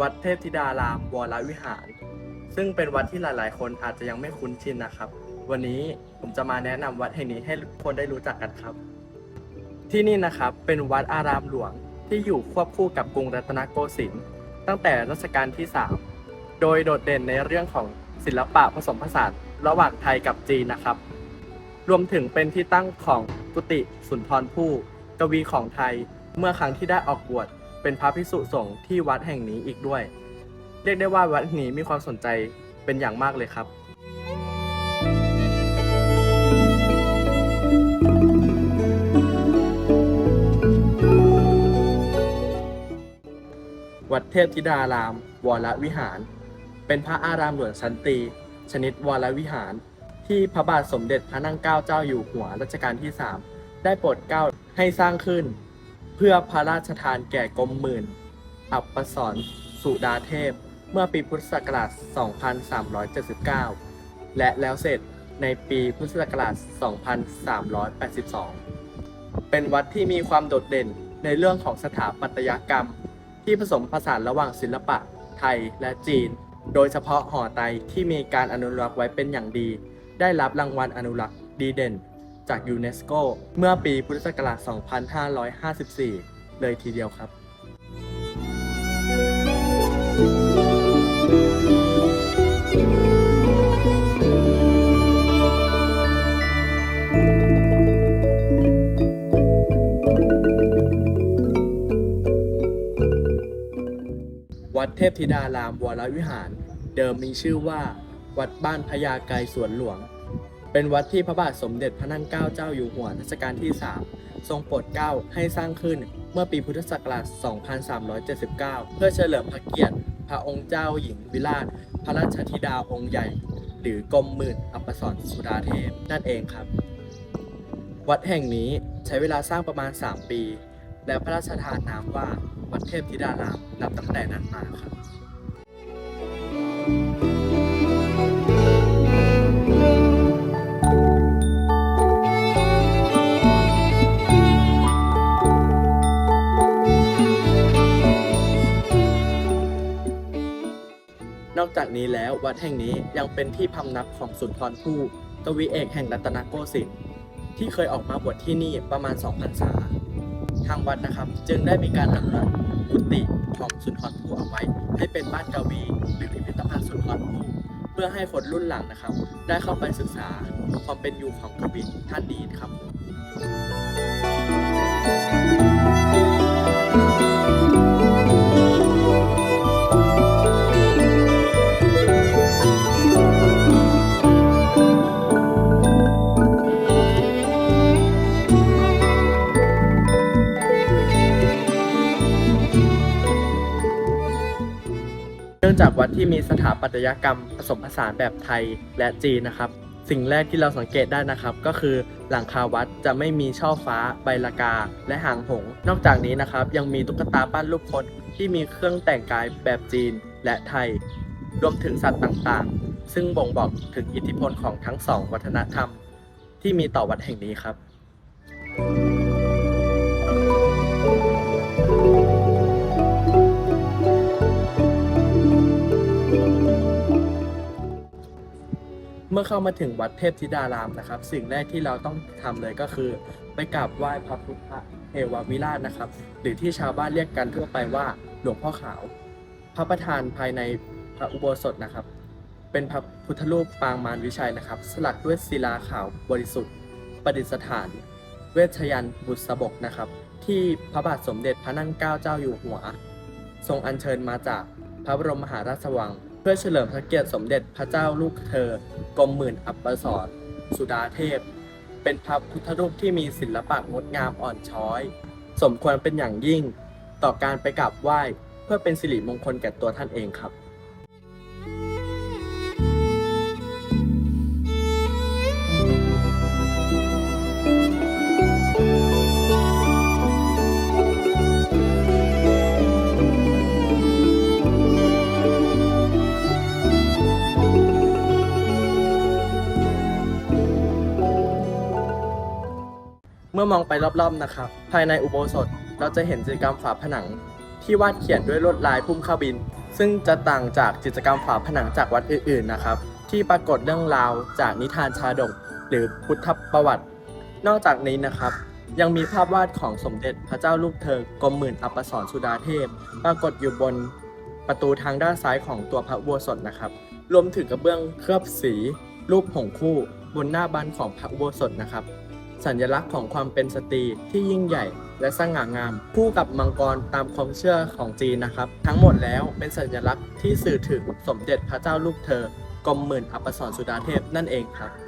วัดเทพธิดารามวรวิหาร ซึ่งเป็นวัดที่หลาย ๆ คนอาจจะยังไม่คุ้นชินนะครับ วันนี้ผมจะมาแนะนำวัดแห่งนี้ให้ทุกคนได้รู้จักกันครับ ที่นี่นะครับเป็นวัดอารามหลวงที่อยู่ควบคู่กับกรุงรัตนโกสินทร์ตั้งแต่รัชกาลที่ 3 โดยโดดเด่นในเรื่องของศิลปะผสมผสานระหว่างไทยกับจีนนะครับ รวมถึงเป็นที่ตั้งของกุฏิสุนทรภู่กวีของไทย เมื่อครั้งที่ได้ออกบวช เป็นพระภิกษุสงฆ์ที่วัดแห่งนี้อีกด้วย เรียกได้ว่าวัดนี้มีความสนใจเป็นอย่างมากเลยครับ วัดเทพธิดาราม วรวิหาร เป็นพระอารามหลวงชันตรีชนิดวรวิหาร ที่พระบาทสมเด็จพระนั่งเกล้าเจ้าอยู่หัวรัชกาลที่ 3 ได้โปรดเกล้าให้สร้างขึ้น เพื่อพระราชทานแก่กรมหมื่น อัปปสรสุดาเทพ เมื่อปีพุทธศักราช 2379 และแล้วเสร็จในปีพุทธศักราช 2382 เป็นวัดที่มีความโดดเด่นในเรื่องของสถาปัตยกรรม ที่ผสมผสานระหว่างศิลปะไทยและจีน โดยเฉพาะหอไตที่มีการอนุรักษ์ไว้เป็นอย่างดี ได้รับรางวัลอนุรักษ์ดีเด่น จากยูเนสโกเมื่อปีพุทธศักราช 2554 เลยทีเดียวครับ วัดเทพธิดารามวรวิหาร เดิมมีชื่อว่า วัดบ้านพญาไกรสวนหลวง เป็นวัดที่พระบาทสมเด็จพระนั่งเกล้าเจ้าอยู่หัวรัชกาลที่ 3 ทรงโปรดเกล้าให้สร้างขึ้นเมื่อปีพุทธศักราช 2379 เพื่อเฉลิมพระเกียรติ พระองค์เจ้าหญิงวิราช พระราชธิดาองค์ใหญ่ หรือกรมหมื่นอัปปสรสุดาเทพนั่นเองครับ วัดแห่งนี้ใช้เวลาสร้างประมาณ 3 ปี และพระราชทานนามว่าวัดเทพธิดารามนับตั้งแต่นั้นมาครับ นอกจากนี้แล้ววัดแห่งนี้ยังเป็นที่พำนักของสุนทรภู่กวีเอกแห่งรัตนโกสินทร์ที่เคยออกมาบวชที่นี่ประมาณ2พรรษาทางวัดนะครับจึงได้มีการอนุรักษ์กุฏิของสุนทรภู่เอาไว้ ให้เป็นบ้านกวีหรือพิพิธภัณฑ์สุนทรภู่เพื่อให้คนรุ่นหลังนะครับ ได้เข้าไปศึกษาความเป็นอยู่ของกวีท่านนี้ครับ นื่องจากวัดที่มีสถาปัตยกรรมผสมผสานแบบไทยและจีนนะครับ สิ่งแรกที่เราสังเกตได้นะครับ ก็คือหลังคาวัดจะไม่มีช่อฟ้า ใบละกา และหางหงส์นอกจากนี้นะครับ ยังมีตุ๊กตาปั้นรูปคนที่มีเครื่องแต่งกายแบบจีนและไทย รวมถึงสัตว์ต่างๆ ซึ่งบ่งบอกถึงอิทธิพลของทั้งสองวัฒนธรรม ที่มีต่อวัดแห่งนี้ครับ มื่อเข้ามาถึงวัดเทพธิดารามนะครับ สิ่งแรกที่เราต้องทำเลยก็คือ ไปกราบไหว้พระพุทธเทววิราชนะครับ หรือที่ชาวบ้านเรียกกันทั่วไปว่าหลวงพ่อขาว พระประธานภายในพระอุโบสถนะครับ เป็นพระพุทธรูปปางมารวิชัยนะครับ สลักด้วยศิลาขาวบริสุทธิ์ ประดิษฐาน เวชยันต์บุษบกนะครับ ที่พระบาทสมเด็จพระนั่งเกล้าเจ้าอยู่หัว ทรงอัญเชิญมาจากพระบรมมหาราชวัง พื่อเฉลิมพระเกียรติสมเด็จพระเจ้าลูกเธอกรมหมื่นอัปปสรสุดาเทพ เป็นพระพุทธรูปที่มีศิลปะงดงามอ่อนช้อย สมควรเป็นอย่างยิ่ง ต่อการไปกราบไหว้ เพื่อเป็นสิริมงคลแก่ตัวท่านเองครับ เมื่อมองไปรอบๆนะครับ ภายในอุโบสถเราจะเห็นกิจกรรมฝาผนัง ที่วาดเขียนด้วยลวดลายพุ่มข้าวบิน ซึ่งจะต่างจากจิตรกรรมฝาผนังจากวัดอื่นๆนะครับ ที่ปรากฏเรื่องราวจากนิทานชาดก หรือพุทธประวัติ นอกจากนี้นะครับ ยังมีภาพวาดของสมเด็จพระเจ้าลูกเธอกรมหมื่นอัปสรสุดาเทพ ปรากฏอยู่บนประตูทางด้านซ้ายของตัวพระอุโบสถนะครับ รวมถึงกระเบื้องเคลือบสี รูปหงคู่ บนหน้าบานของพระอุโบสถนะครับ สัญลักษณ์ของความเป็นสตรีที่ยิ่งใหญ่และสง่างาม คู่กับมังกรตามความเชื่อของจีนนะครับ ทั้งหมดแล้วเป็นสัญลักษณ์ที่สื่อถึงสมเด็จพระเจ้าลูกเธอกรมหมื่นอัปสรสุดาเทพนั่นเองครับ